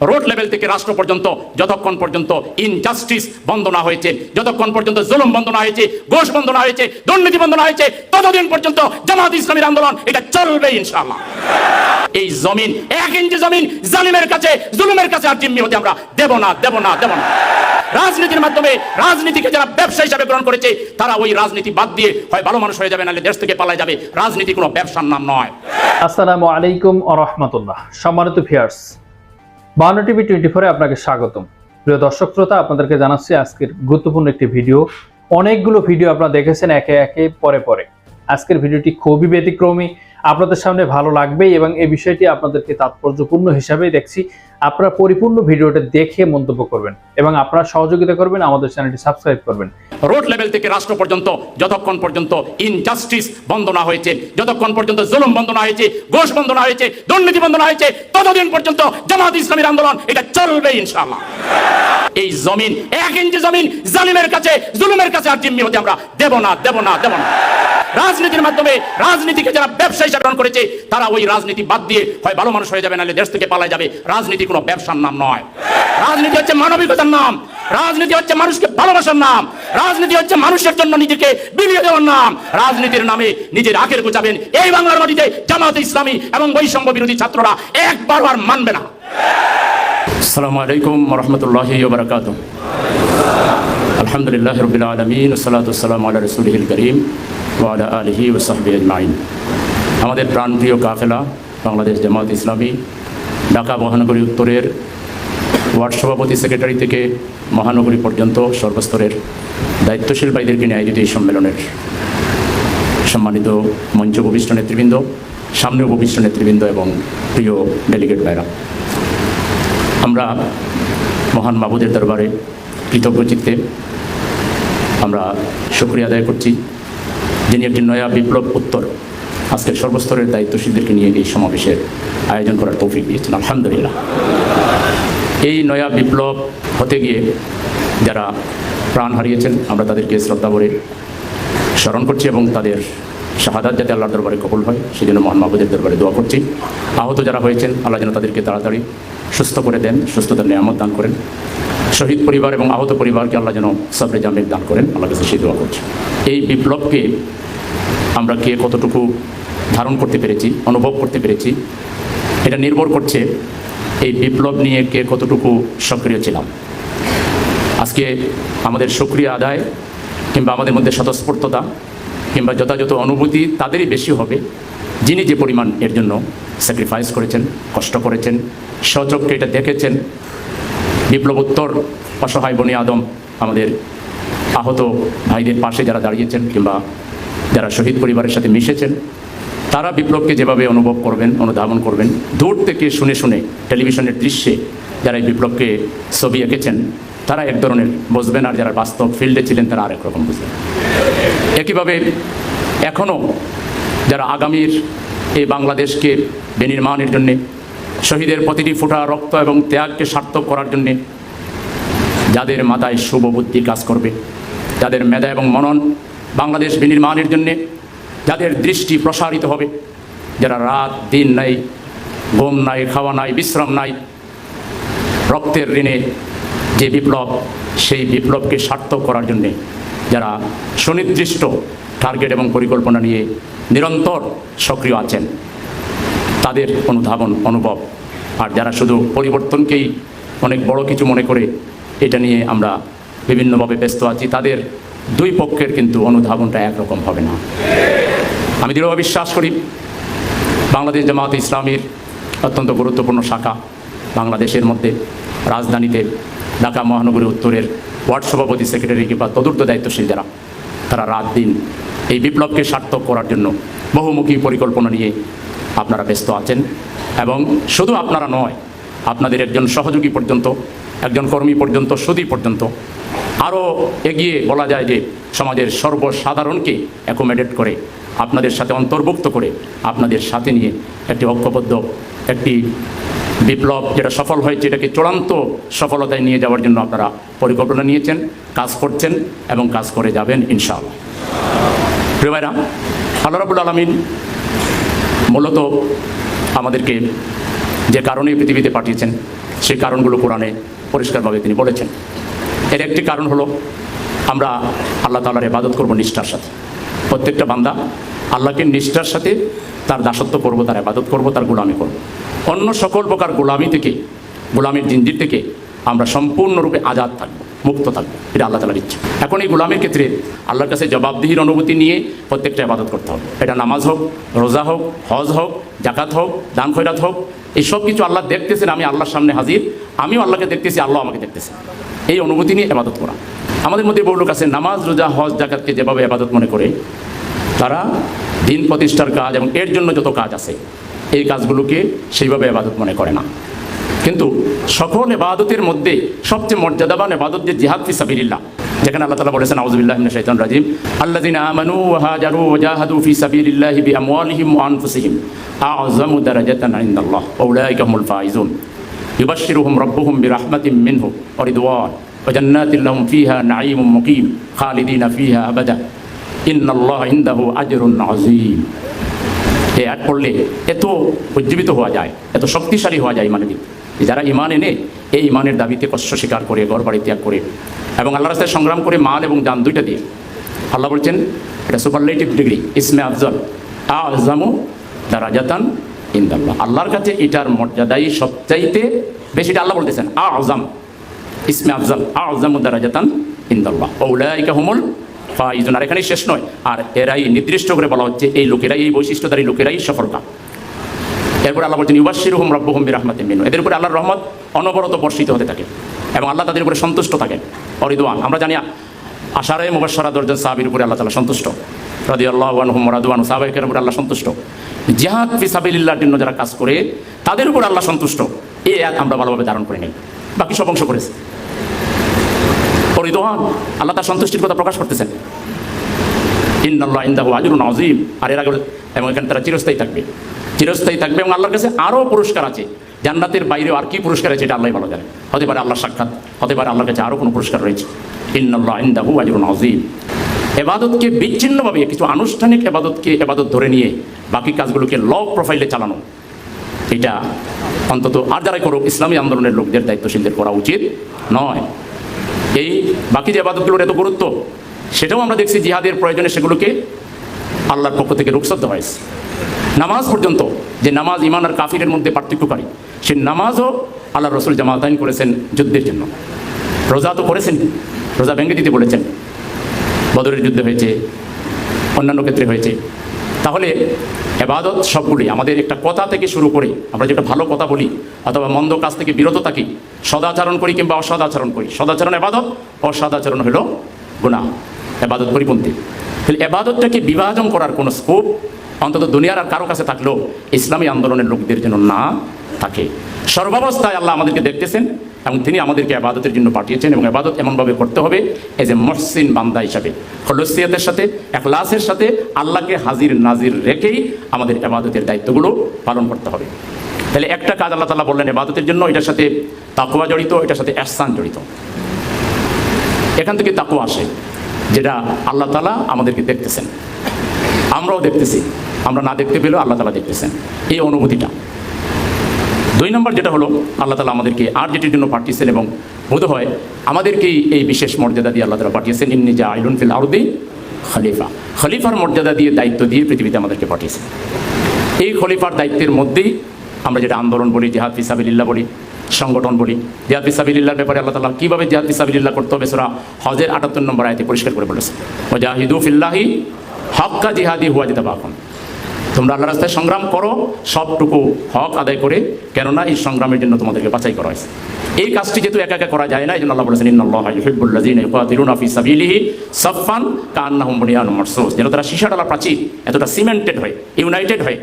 Road level থেকে রাষ্ট্র পর্যন্ত, যতক্ষণ পর্যন্ত ইনজাস্টিস বন্ধ না হয়েছে, যতক্ষণ পর্যন্ত জুলুম বন্ধ না হয়েছে ঘোষ বন্ধ না হয়েছে, দুর্নীতি বন্ধ না হয়েছে, ততদিন পর্যন্ত জামাত ইসলামীর আন্দোলন, এটা চলবে ইনশাআল্লাহ। এই জমিন, এক ইঞ্চি জমিন জালিমের কাছে, জুলুমের কাছে আর জিম্মি হতে আমরা দেব না দেব না দেব না। রাজনীতির মাধ্যমে রাজনীতিকে যারা ব্যবসা হিসাবে গ্রহণ করেছে, তারা ওই রাজনীতি বাদ দিয়ে হয় ভালো মানুষ হয়ে যাবে, নাহলে দেশ থেকে পালায় যাবে। রাজনীতি কোনো ব্যবসার নাম নয়। আসসালামু আলাইকুম ও রহমতুল্লাহ। সম্মানিত ভিয়ার্স বাউন্ন টিভি টোয়েন্টি ফোরে আপনাকে স্বাগতম। প্রিয় দর্শক শ্রোতা, আপনাদেরকে জানাচ্ছি আজকের গুরুত্বপূর্ণ একটি ভিডিও। অনেকগুলো ভিডিও আপনারা দেখেছেন একে একে, পরে পরে। আজকের ভিডিওটি খুবই ব্যতিক্রমী। আপনাদের সামনে ভালো লাগবেই এবং এই বিষয়টি আপনাদেরকে তাৎপর্যপূর্ণ হিসাবে দেখছি। আপনারা পরিপূর্ণ ভিডিওটা দেখে মন্তব্য করবেন এবং আপনারা সহযোগিতা করবেন, আমাদের চ্যানেলটি সাবস্ক্রাইব করবেন। রোড লেভেল থেকে রাষ্ট্র পর্যন্ত যতক্ষণ পর্যন্ত ইনজাস্টিস বন্ধ না হয়েছে, যতক্ষণ পর্যন্ত জুলুম বন্ধ না হয়েছে, ঘোষ বন্ধ না হয়েছে, দুর্নীতি বন্ধ না হয়েছে, ততদিন পর্যন্ত জামাত ইসলামীর আন্দোলন, এটা চলবে ইনশাআল্লাহ। এই জমিন, এক ইঞ্চি জমিন জালিমের কাছে, জুলুমের কাছে আর জিম্মি হতে আমরা দেব না দেব না দেব না। রাজনীতির মাধ্যমে রাজনীতিকে যারা ব্যবসা হিসাবে করেছে, তারা ওই রাজনীতি বাদ দিয়ে হয় ভালো মানুষ হয়ে যাবে, নাহলে দেশ থেকে পালায় যাবে। রাজনীতি কোনো ব্যবসার নাম নয়। রাজনীতি হচ্ছে মানবিকতার নাম। রাজনীতি হচ্ছে মানুষকে ভালোবাসার নাম। রাজনীতি হচ্ছে মানুষের জন্য নিজেকে বিলিয়ে দেওয়ার নাম। রাজনীতির নামে নিজের আখের গোচাবেন এই বাংলার মাটিতে জামাত ইসলামী এবং বৈষম্য বিরোধী ছাত্ররা একবার আর মানবে না। আসসালামু আলাইকুম রহমতুল্লাহি বারাকাত আলহামদুলিল্লাহ রবিল আলমিন সালাতাম আল্লাহ রসুলহিল করিম ওয়ালা আলহি ওসাহবি আজমাইন। আমাদের প্রাণপ্রিয় কাফেলা, বাংলাদেশ জামাত ইসলামী ঢাকা মহানগরী উত্তরের ওয়ার্ড সভাপতি সেক্রেটারি থেকে মহানগরী পর্যন্ত সর্বস্তরের দায়িত্বশীল ভাইদেরকে নিয়ে আয়োজিত এই সম্মেলনের সম্মানিত মঞ্চ উপবিষ্ট নেতৃবৃন্দ, সামনে উপবিষ্ট নেতৃবৃন্দ এবং প্রিয় ডেলিগেট ভাইরা। আমরা মহান মাবুদের দরবারে কৃতজ্ঞ চিত্তে আমরা শুক্রিয়া আদায় করছি যিনি একটি নয়া বিপ্লব উত্তর আজকের সর্বস্তরের দায়িত্বশীলদেরকে নিয়ে এই সমাবেশের আয়োজন করার তৌফিক দিয়েছেন। আলহামদুলিল্লাহ। এই নয়া বিপ্লব হতে গিয়ে যারা প্রাণ হারিয়েছেন, আমরা তাদেরকে শ্রদ্ধা ভরে স্মরণ করছি এবং তাদের শাহাদাত যাতে আল্লাহর দরবারে কবুল হয় সেই জন্য মহান মাহবুদের দরবারে দোয়া করছি। আহত যারা হয়েছেন, আল্লাহ যেন তাদেরকে তাড়াতাড়ি সুস্থ করে দেন, সুস্থতার নিয়ামত দান করেন। শহীদ পরিবার এবং আহত পরিবারকে আল্লাহ যেন সবরে জামির দান করেন। আল্লাহ কাছে সেই দোয়া করছি। এই বিপ্লবকে আমরা কে কতটুকু ধারণ করতে পেরেছি, অনুভব করতে পেরেছি, এটা নির্ভর করছে এই বিপ্লব নিয়ে কে কতটুকু সক্রিয় ছিলাম। আজকে আমাদের সক্রিয় আদায় কিংবা আমাদের মধ্যে স্বতঃস্ফূর্ততা কিংবা যথাযথ অনুভূতি তাদেরই বেশি হবে। যিনি যে পরিমাণ এর জন্য স্যাক্রিফাইস করেছেন, কষ্ট করেছেন সচক্ষে এটা দেখেছেন বিপ্লবোত্তর অসহায় বনি আদম, আমাদের আহত ভাইদের পাশে যারা দাঁড়িয়েছেন কিংবা যারা শহীদ পরিবারের সাথে মিশেছেন, তারা বিপ্লবকে যেভাবে অনুভব করবেন, অনুধাবন করবেন, দূর থেকে শুনে শুনে টেলিভিশনের দৃশ্যে যারা এই বিপ্লবকে ছবি এঁকেছেন, তারা এক ধরনের বুঝবেন আর যারা বাস্তব ফিল্ডে ছিলেন, তারা আরেক রকম বুঝবেন। একইভাবে এখনও যারা আগামীর এই বাংলাদেশকে বিনির্মাণের জন্যে শহীদের প্রতিটি ফোঁটা রক্ত এবং ত্যাগকে সার্থক করার জন্যে যাদের মাথায় শুভ বুদ্ধি কাজ করবে, যাদের মেধা এবং মনন বাংলাদেশ বিনির্মাণের জন্যে, যাদের দৃষ্টি প্রসারিত হবে, যারা রাত, দিন নাই, ঘুম নাই, খাওয়া নাই, বিশ্রাম নাই, রক্তের ঋণে যে বিপ্লব, সেই বিপ্লবকে সার্থক করার জন্যে যারা সুনির্দিষ্ট টার্গেট এবং পরিকল্পনা নিয়ে নিরন্তর সক্রিয় আছেন। তাদের অনুধাবন, অনুভব। আর যারা শুধু পরিবর্তনকেই অনেক বড় কিছু মনে করে, এটা নিয়ে আমরা বিভিন্নভাবে ব্যস্ত আছি, তাদের দুই পক্ষের কিন্তু অনুধাবনটা একরকম হবে না। আমি দৃঢ়ভাবে বিশ্বাস করি, বাংলাদেশ জামাত ইসলামীর অত্যন্ত গুরুত্বপূর্ণ শাখা বাংলাদেশের মধ্যে। রাজধানীতে ঢাকা মহানগরী উত্তরের ওয়ার্ড সভাপতি, সেক্রেটারি কিংবা তদূর্ত দায়িত্বশীল যারা, তারা রাত দিন এই বিপ্লবকে সার্থক করার জন্য বহুমুখী পরিকল্পনা নিয়ে আপনারা ব্যস্ত আছেন এবং শুধু আপনারা নয়, আপনাদের একজন সহযোগী পর্যন্ত, একজন কর্মী পর্যন্ত সুদী পর্যন্ত আরও এগিয়ে বলা যায় যে সমাজের সর্বসাধারণকে অ্যাকোমোডেট করে, আপনাদের সাথে অন্তর্ভুক্ত করে, আপনাদের সাথে নিয়ে একটি ঐক্যবদ্ধ, একটি বিপ্লব যেটা সফল হয়েছে, এটাকে চূড়ান্ত সফলতায় নিয়ে যাওয়ার জন্য আপনারা পরিকল্পনা নিয়েছেন, কাজ করছেন এবং কাজ করে যাবেন ইনশাআল্লাহ। প্রিয় ভাইরা, আল্লাহ রাবুল আলমিন মূলত আমাদেরকে যে কারণে পৃথিবীতে পাঠিয়েছেন, সেই কারণগুলো কোরআনে পরিষ্কারভাবে তিনি বলেছেন। এর একটি কারণ হলো, আমরা আল্লাহ তালার ইবাদত করব নিষ্ঠার সাথে। প্রত্যেকটা বান্দা আল্লাহকে নিষ্ঠার সাথে তার দাসত্ব করব, তার ইবাদত করব, তার গোলামি করব। অন্য সকল প্রকার গোলামি থেকে, গোলামির জিঞ্জির থেকে আমরা সম্পূর্ণরূপে আজাদ থাকব। মুক্ত থাকব। এটা আল্লাহ তালার ইচ্ছা এখন এই গোলামের ক্ষেত্রে আল্লাহর কাছে জবাবদিহির অনুভূতি নিয়ে প্রত্যেকটা আবাদত করতে হবে। এটা নামাজ হোক, রোজা হোক, হজ হোক জাকাত হোক, দান খৈরাত হোক, এই সব কিছু আল্লাহ দেখতেছেন, আমি আল্লাহর সামনে হাজির, আমিও আল্লাহকে দেখতেছি, আল্লাহ আমাকে দেখতেছে এই অনুভূতি নিয়ে ইবাদত করা। আমাদের মধ্যে বহু লোক আছে, নামাজ, রোজা, হজ জাকাতকে যেভাবে আবাদত মনে করে, তারা দিন প্রতিষ্ঠার কাজ এবং এর জন্য যত কাজ আছে, এই কাজগুলোকে সেইভাবে এবাদত মনে করে না। কিন্তু সকল এবাদতের মধ্যে সবচেয়ে মর্যাদাবান এবাদত যে জিহাদ ফি সাবিল্লাহ যেখানে আল্লাহ তালা বলেছেন আউজুবিল্লাহ শৈতান রাজিম। আল্লাহ দিন আমানু হাজারু জাহাদু ফি সাবিল্লাহ বি আমওয়ালিহিম ওয়া আনফুসিহিম। আযমু দারাজাতান ইনদাল্লাহ আউলাইকা হুমুল ফাইজুন। ইউবাশশিরুহুম রাব্বুহুম বিরাহমাতিন মিনহু ওয়া রিদওয়ান। ওয়া জান্নাতিন লাহুম ফিহা নাঈমুম মুকিম। খালিদিনা ফিহা আবাদা। ইন্নাল্লাহ ইনদাহু আজরুন আযীম। এই অ্যাড পড়লে এত উজ্জীবিত হওয়া যায়, এত শক্তিশালী হওয়া যায় মানে যারা ইমান এনে এই ইমানের দাবিতে কষ্ট স্বীকার করে ঘর বাড়ি ত্যাগ করে এবং আল্লাহ রাস্তায় সংগ্রাম করে মাল এবং যান দুইটা দিয়ে, আল্লাহ বলছেন, এটা সুপারলেটিভ ডিগ্রি ইসমে আফজল আজামু দারাজাতান ইন্দাল্লাহ আল্লাহর কাছে এটার মর্যাদাই সবচাইতে বেশিটা আল্লাহ বলতেছেন আ আজম ইসমে আফজল আজামু দারাজাতান ইন্দাল্লাহ ওলাইকা হুমুল ফাইজুন। আর এখানেই শেষ নয়, আর এরাই নির্দিষ্ট করে বলা হচ্ছে, এই লোকেরাই, এই বৈশিষ্ট্যধারী লোকেরাই সফলতা এরপর আল্লাহ বলছেন ইউবাশির হুম রব্বহুম বিরাহমাতিন মিনহু। এদের উপরে আল্লাহর রহমত অনবরত বর্ষিত হতে থাকে এবং আল্লাহ তাদের উপরে সন্তুষ্ট থাকেন। অরিদওয়ান, আমরা জানি আশারে মুবাশশারা দরজন সাহাবীর উপরে আল্লাহ তাআলা সন্তুষ্ট। রাদিয়াল্লাহু আনহুম রাদওয়ান সাহাবায়ে উপরে আল্লাহ সন্তুষ্ট। জিহাদ ফি সাবিলিল্লাহর জন্য যারা কাজ করে, তাদের উপর আল্লাহ সন্তুষ্ট। এই আয়াত আমরা ভালোভাবে ধারণ করে নেই। বাকি সব অংশ করেছে। পরিদোহান আল্লাহ তার সন্তুষ্টির কথা প্রকাশ করতেছেন। ইন্নাল্লাহ ইন্দাহু আজরুন আজিম আর এর আগে এবং এখানে তারা চিরস্থায়ী থাকবে। চিরস্থায়ী থাকবে এবং আল্লাহর কাছে আরও পুরস্কার আছে। জান্নাতের বাইরেও আর কি পুরস্কার আছে এটা আল্লাহ ভালো জানে। হতে পারে আল্লাহ সাক্ষাৎ, হতে পারে আল্লাহর কাছে আরও কোনো পুরস্কার রয়েছে। ইন্নাল্লাহ ইন্দাহু আজিম এবাদতকে বিচ্ছিন্নভাবে কিছু আনুষ্ঠানিক এবাদতকে এবাদত ধরে নিয়ে বাকি কাজগুলোকে ল প্রোফাইলে চালানো। এটা অন্তত আর যারাই করুক, ইসলামী আন্দোলনের লোকদের, দায়িত্বশীলদের করা উচিত নয়। এই বাকি যে আবাদতগুলোর এত গুরুত্ব, সেটাও আমরা দেখছি জিহাদের প্রয়োজনে সেগুলোকে আল্লাহর পক্ষ থেকে রুখসত হয়েছে। নামাজ পর্যন্ত যে নামাজ ইমান আর কাফিরের মধ্যে পার্থক্যকারী, সে নামাজও আল্লাহ রসুল জামাতাইন করেছেন যুদ্ধের জন্য। রোজা তো করেছেন, রোজা ভেঙে দিতে বলেছেন। বদরের যুদ্ধে হয়েছে, অন্যান্য ক্ষেত্রে হয়েছে। তাহলে এবাদত সবগুলি আমাদের একটা কথা থেকে শুরু করে আমরা যেটা ভালো কথা বলি অথবা মন্দ কাজ থেকে বিরত থাকি, সদাচরণ করি কিংবা অসদাচরণ করি। সদাচরণ এবাদত, অসদাচরণ হলো গুণা এবাদত পরিপন্থী। তাহলে এবাদতটাকে বিভাজন করার কোনো স্কোপ অন্তত দুনিয়ার আর কারও কাছে থাকলেও ইসলামী আন্দোলনের লোকদের জন্য না থাকে। সর্বাবস্থায় আল্লাহ আমাদেরকে দেখতেছেন এবং তিনি আমাদেরকে আবাদতের জন্য পাঠিয়েছেন এবং আবাদত এমনভাবে করতে হবে এজ এ মহসিন বান্দা হিসাবে। খলসিয়াতের সাথে একলাসের সাথে আল্লাহকে হাজির নাজির রেখেই আমাদের আবাদতের দায়িত্বগুলো পালন করতে হবে। তাহলে একটা কাজ আল্লাহ তালা বললেন আবাদতের জন্য, এটার সাথে তাকুয়া জড়িত, এটার সাথে এহসান জড়িত। এখান থেকে তাকুয়া আসে। যেটা আল্লাহ তালা আমাদেরকে দেখতেছেন। আমরাও দেখতেছি। আমরা না দেখতে পেলেও আল্লাহ তালা দেখতেছেন। এই অনুভূতিটা। দুই নম্বর যেটা হলো, আল্লাহ তালা আমাদেরকে আর যেটির জন্য পাঠিয়েছেন এবং বোধ হয় আমাদেরকেই এই বিশেষ মর্যাদা দিয়ে আল্লাহ তালা পাঠিয়েছেন। ইন্নি যা আইলুন ফিল আরদি খলিফা। খলিফার মর্যাদা দিয়ে দায়িত্ব দিয়ে পৃথিবীতে আমাদেরকে পাঠিয়েছেন। এই খলিফার দায়িত্বের মধ্যেই আমরা যেটা আন্দোলন বলি, জেহাদ ফিসাবিল্লাহ বলি সংগঠন বলি। জিহাদ ফিসাবিল্লাহর ব্যাপারে আল্লাহ তালা কীভাবে জিহাদ ফিসাবিল্লাহ করতে হবে সেটা হজের আটাত্তর নম্বর আয়তে পরিষ্কার করে বলেছে ও জাহিদু ফিল্লাহি হক্কা জিহাদি হুয়া যেতে বাখন তোমরা আল্লাহ রাস্তায় সংগ্রাম করো, সবটুকু হক আদায় করে, কেননা এই সংগ্রামের জন্য তোমাদেরকে বাছাই করা হয়েছে। এই কাজটি যেহেতু একা একা করা যায় না এই জন্য আল্লাহ বলেছেন সাবিলিহি সাফফান কান্নাহুম বুনিয়ানুম মারসুস। যেন তারা সীসা ডালা প্রাচীর, এতটা সিমেন্টেড হয়, ইউনাইটেড হয়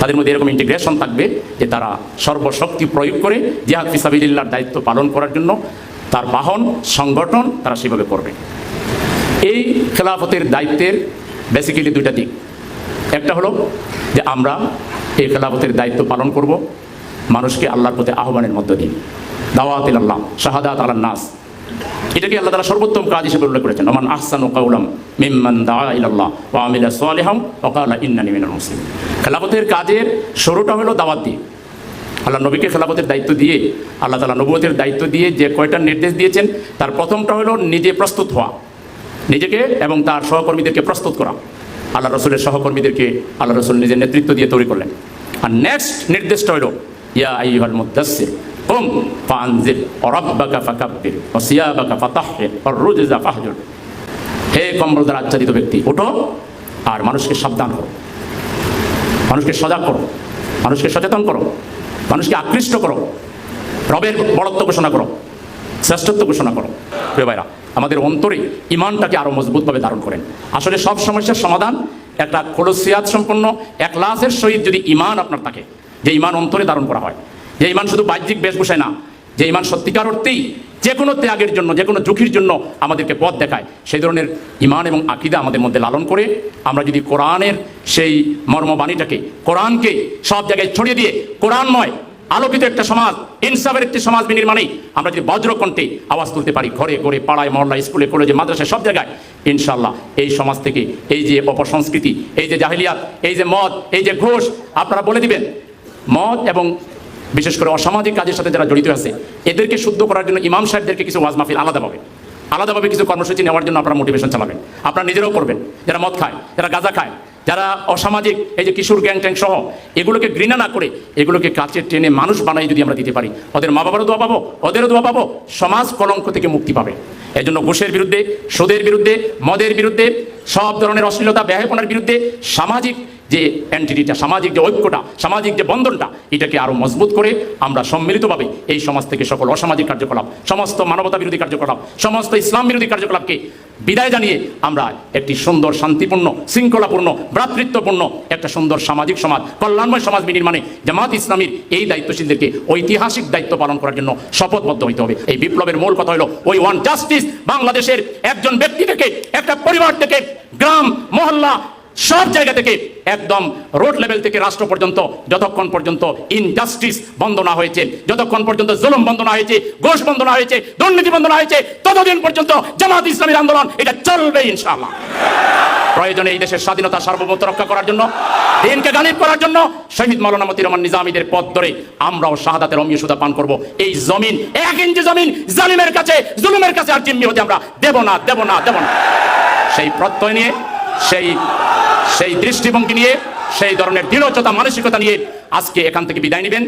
তাদের মধ্যে এরকম ইন্টিগ্রেশন থাকবে যে তারা সর্বশক্তি প্রয়োগ করে জিহাদ ফিসাবিল্লার দায়িত্ব পালন করার জন্য তার বাহন, সংগঠন তারা সেভাবে করবে। এই খেলাফতের দায়িত্বের বেসিক্যালি দুইটা দিক। একটা হলো যে আমরা এই খেলাফতের দায়িত্ব পালন করব, মানুষকে আল্লাহর প্রতি আহ্বানের মধ্য দিয়ে। দাওয়াত আল্লাহ শাহাদাত আল্লাহ নাস। এটাকে আল্লাহ তালা সর্বোত্তম কাজ হিসেবে উল্লেখ করেছেন। ওমান আহসান কাউলাম মিম্মান দা ইল্লাহ ও আমিলা সোয়ালেহম ওকালা ইন্নানি মিনাল মুসলিম খেলাফতের কাজের শুরুটা হলো দাওয়াত দিয়ে। আল্লাহ নবীকে খেলাফতের দায়িত্ব দিয়ে, আল্লাহ তালা নবুয়তের দায়িত্ব দিয়ে যে কয়টা নির্দেশ দিয়েছেন, তার প্রথমটা হলো নিজে প্রস্তুত হওয়া। নিজেকে এবং তার সহকর্মীদেরকে প্রস্তুত করা। আল্লাহ রসুলের সহকর্মীদেরকে আল্লাহ রসুল নিজের নেতৃত্ব দিয়ে তৈরি করলেন। আর নেক্সট নির্দেশটা হলো, ইয়া আইহাল মুদাসসির কুম ফানজির অরাব্বাকা ফাকাব্বির ওসিয়াবাকা ফাতাহহির ওরুজজা ফাহজুর হে কম্বল দ্বারা আচ্ছাদিত ব্যক্তি ওঠো আর মানুষকে সাবধান করো। মানুষকে সজাগ করো। মানুষকে সচেতন করো। মানুষকে আকৃষ্ট করো। রবের বড়ত্ব ঘোষণা করো। শ্রেষ্ঠত্ব ঘোষণা করো। প্রিয় ভাইরা, আমাদের অন্তরে ইমানটাকে আরও মজবুতভাবে ধারণ করেন। আসলে সব সমস্যার সমাধান একটা খোলসিয়াত সম্পন্ন এক লাসের সহিত যদি ইমান আপনার থাকে, যে ইমান অন্তরে ধারণ করা হয় যে ইমান শুধু বাহ্যিক বেশভূষায় না, যে ইমান সত্যিকার অর্থেই যে কোনো ত্যাগের জন্য, যে কোনো ঝুঁকির জন্য আমাদেরকে পথ দেখায়। সেই ধরনের ইমান এবং আকিদা আমাদের মধ্যে লালন করে আমরা যদি কোরআনের সেই মর্মবাণীটাকে, কোরআনকে সব জায়গায় ছড়িয়ে দিয়ে কোরআনময়, আলোকিত একটা সমাজ, ইনসাফের একটি সমাজ বিনির্মাণেই আমরা যদি বজ্রকণ্ঠে আওয়াজ তুলতে পারি, ঘরে ঘরে, পাড়ায় মহল্লা স্কুলে, কলেজে, মাদ্রাসায়, সব জায়গায় ইনশাল্লাহ এই সমাজ থেকে এই যে অপসংস্কৃতি, এই যে জাহিলিয়াত, এই যে মদ, এই যে ঘোষ, আপনারা বলে দিবেন, মদ এবং বিশেষ করে অসামাজিক কাজের সাথে যারা জড়িত আছে, এদেরকে শুদ্ধ করার জন্য ইমাম সাহেবদেরকে কিছু ওয়াজ মাহফিল আলাদাভাবে আলাদাভাবে কিছু কর্মসূচি নেওয়ার জন্য আপনারা মোটিভেশন চালাবেন। আপনারা নিজেরাও করবেন। যারা মদ খায়, যারা গাঁজা খায়, যারা অসামাজিক, এই যে কিশোর গ্যাং ট্যাং সহ, এগুলোকে ঘৃণা না করে এগুলোকে কাছে টেনে মানুষ বানাই যদি আমরা দিতে পারি, ওদের মা বাবারও দোয়া পাবো, ওদেরও দোয়া পাবো, সমাজ কলঙ্ক থেকে মুক্তি পাবে। এই জন্য ঘুষের বিরুদ্ধে, সুদের বিরুদ্ধে, মদের বিরুদ্ধে, সব ধরনের অশ্লীলতা ব্যয়পনার বিরুদ্ধে সামাজিক যে অ্যান্টিটিটা সামাজিক যে ঐক্যটা, সামাজিক যে বন্ধনটা, এটাকে আরও মজবুত করে আমরা সম্মিলিতভাবে এই সমাজ থেকে সকল অসামাজিক কার্যকলাপ, সমস্ত মানবতা বিরোধী কার্যকলাপ, সমস্ত ইসলাম বিরোধী কার্যকলাপকে বিদায় জানিয়ে আমরা একটি সুন্দর, শান্তিপূর্ণ, শৃঙ্খলাপূর্ণ, ভ্রাতৃত্বপূর্ণ একটা সুন্দর সামাজিক সমাজ, কল্যাণময় সমাজ নির্মাণে জামাত ইসলামীর এই দায়িত্বশীলদেরকে ঐতিহাসিক দায়িত্ব পালন করার জন্য শপথবদ্ধ হইতে হবে। এই বিপ্লবের মূল কথা হলো ওই ওয়ান জাস্টিস বাংলাদেশের একজন ব্যক্তি থেকে, একটা পরিবার থেকে, গ্রাম, মহল্লা সব জায়গা থেকে একদম রোড লেভেল থেকে রাষ্ট্র পর্যন্ত, যতক্ষণ পর্যন্ত ইনজাস্টিস বন্ধ না হয়েছে, যতক্ষণ পর্যন্ত জুলুম বন্ধ না হয়েছে, ঘোষ বন্ধ না হয়েছে, দুর্নীতি বন্ধ না হয়েছে, ততদিন পর্যন্ত জামাত ইসলামীর আন্দোলন, এটা চলবে ইনশাআল্লাহ। প্রয়োজনে এই দেশের স্বাধীনতা সার্বভৌমত্ব রক্ষা করার জন্য, দিনকে গালিব করার জন্য শহীদ মৌলানা রহমান নিজামীদের পথ ধরে আমরাও শাহাদাতের অমীয় সুদা পান করব। এই জমিন, এক ইঞ্চি জমিন জালিমের কাছে, জুলুমের কাছে আর জিম্মি হতে আমরা দেব না দেব না দেব না। সেই প্রত্যয় নিয়ে, সেই সেই দৃষ্টিভঙ্গি নিয়ে, সেই ধরনের দৃঢ়তা মানসিকতা নিয়ে আজকে এখান থেকে বিদায় নেবেন।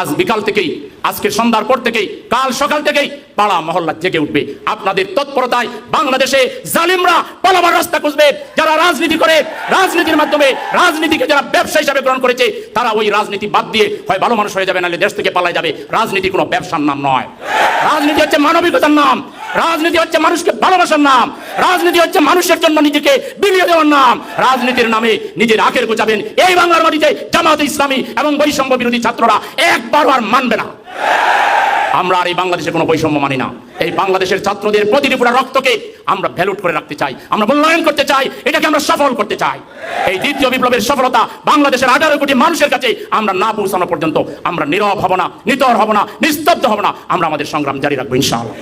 আজ বিকাল থেকেই, আজকে সন্ধ্যার পর থেকেই, কাল সকাল থেকেই পাড়া মহল্লা জেগে উঠবে। আপনাদের তৎপরতায় বাংলাদেশে জালিমরা পালাবার রাস্তা খুঁজবে। যারা রাজনীতি করে, রাজনীতির মাধ্যমে রাজনীতিকে যারা ব্যবসা হিসাবে গ্রহণ করেছে, তারা ওই রাজনীতি বাদ দিয়ে হয় ভালো মানুষ হয়ে যাবে, নাহলে দেশ থেকে পালাই যাবে। রাজনীতি কোনো ব্যবসার নাম নয়। রাজনীতি হচ্ছে মানবিকতার নাম। রাজনীতি হচ্ছে মানুষকে ভালোবাসার নাম। রাজনীতি হচ্ছে মানুষের জন্য নিজেকে বিলিয়ে দেওয়ার নাম। রাজনীতির নামে নিজের আখের গোচাবেন এই বাংলার মাটিতে জামাত ইসলামী এবং বৈষম্য বিরোধী ছাত্ররা একবারও আর মানবে না। আমরা আর এই বাংলাদেশে কোনো বৈষম্য মানি না। এই বাংলাদেশের ছাত্রদের প্রতিটি পুরা রক্তকে আমরা ভ্যালুট করে রাখতে চাই। আমরা মূল্যায়ন করতে চাই, এটাকে আমরা সফল করতে চাই। এই দ্বিতীয় বিপ্লবের সফলতা বাংলাদেশের আঠারো কোটি মানুষের কাছে আমরা না পৌঁছানো পর্যন্ত আমরা নীরব হব না, নিতর হব না, নিস্তব্ধ হব না, আমরা আমাদের সংগ্রাম জারি রাখব ইনশাআল্লাহ।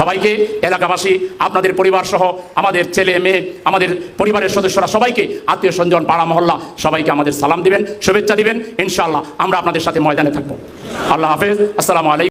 সবাইকে, এলাকাবাসী, আপনাদের পরিবার সহ, আমাদের ছেলে, মেয়ে, আমাদের পরিবারের সদস্যরা সবাইকে, আত্মীয় সঞ্জন পাড়া, মহল্লা, সবাইকে আমাদের সালাম দিবেন, শুভেচ্ছা দিবেন, ইনশাআল্লাহ আমরা আপনাদের সাথে ময়দানে থাকব। আল্লাহ হাফেজ, আসসালামু আলাইকুম।